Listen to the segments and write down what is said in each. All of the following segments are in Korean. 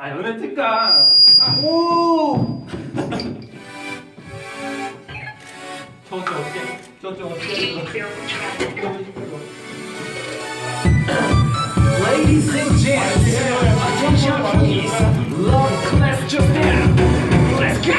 아 연애 특강. 오! 저쪽 어떻게? 저쪽 어떻게? Ladies and gents, attention please. Lord class Japan. Let's go!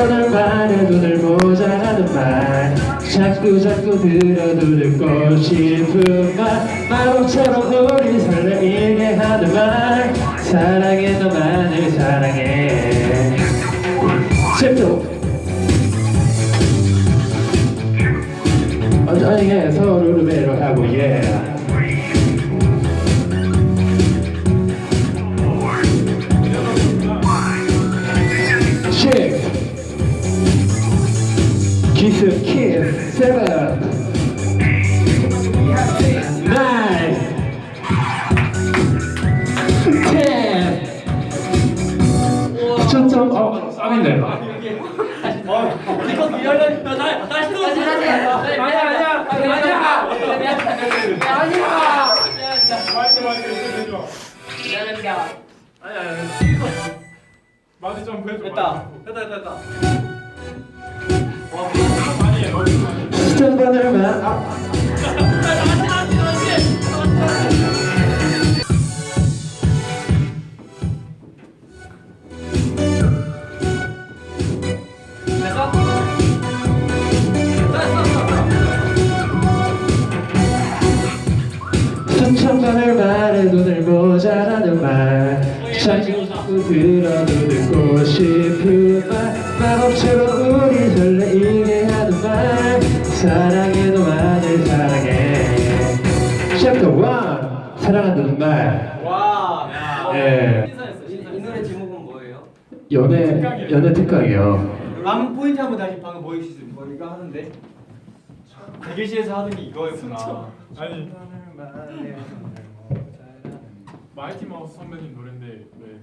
번을 말해도 늘 모자라는 말. 자꾸 자꾸 들어도 듣고 싶은 말 마음처럼 우리 설레이게 하는 말. 사랑해 너만을 사랑해. 챕터. 어저에 서로를 배려하고 yeah a kiss, seven, nine, ten. 초점 어. 이거 미안해. 나또 다시 다시. 아니야 아니야 아니야 아니야. 아니야. 마이크 마이크 좀 해줘. 미안합니다. 아니야 아니야. 마이크 좀 해줘. 됐다. 됐다 됐다 됐다. 많이 해. 너무 많이 해. 수천 번을 말. 아, 됐어? 수천 번을 말해도 늘 모자라는 말 자꾸 들어도 듣고 싶은 말 마법처럼 사랑해 너만을 사랑해 챕터 1 사랑한다는 말 와. 예. 신선했어 신선. 이 노래 제목은 뭐예요? 연애 연애 특강이요 방 포인트 한번 다시 방금 보여주시죠. 뭐 이거 하는데 대기실에서 하던 게 이거였구나. 아니 마이티 마우스 선배님 노래인데 왜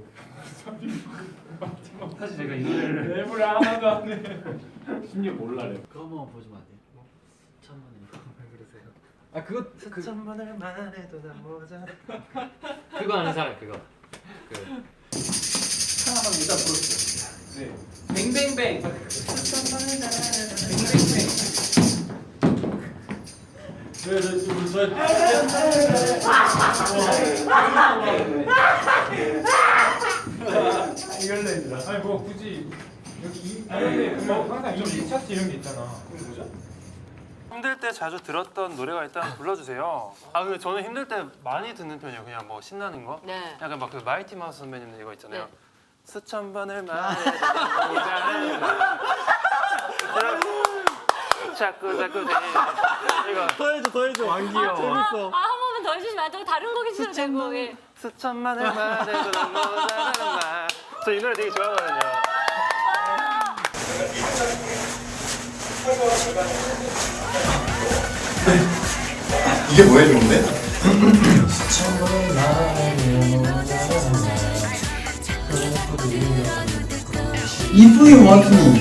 마이티 마우스 사실 제가 이 노래를 랩을 하나도 안 해. 심지어 몰라 랩. 그거 한번 보여주면 안 돼요? 아 그거 그 번을 말해도 난 모자라 그거 아는 사람 그거 그 하나만 일단 부르세요. 네. 뱅뱅뱅. 네, 네, 저, 저, 이걸로 했더라. 아니 뭐 굳이 여기 이 아니 뭐 항상 이 차트 이런 게 있잖아. 그건 뭐죠? 힘들 때 자주 들었던 노래가 있다면 불러주세요. 아 근데 저는 힘들 때 많이 듣는 편이에요. 그냥 뭐 신나는 거. 네. 약간 막 그 마이티 마우스 선배님들 이거 있잖아요. 네. 수천 번을 말해도 모자란 말. 자꾸 자꾸 내 이거 더 해줘 더 해줘 왕기요. 재밌어. 아, 한 번만 더 해주시면 안 되고 다른 곡 해주셔도 되고. 예. 수천 번을 말해도 난 모자라는 말. 저이 노래 되게 좋아하거든요. 이게 뭐야 좋은데? Want me.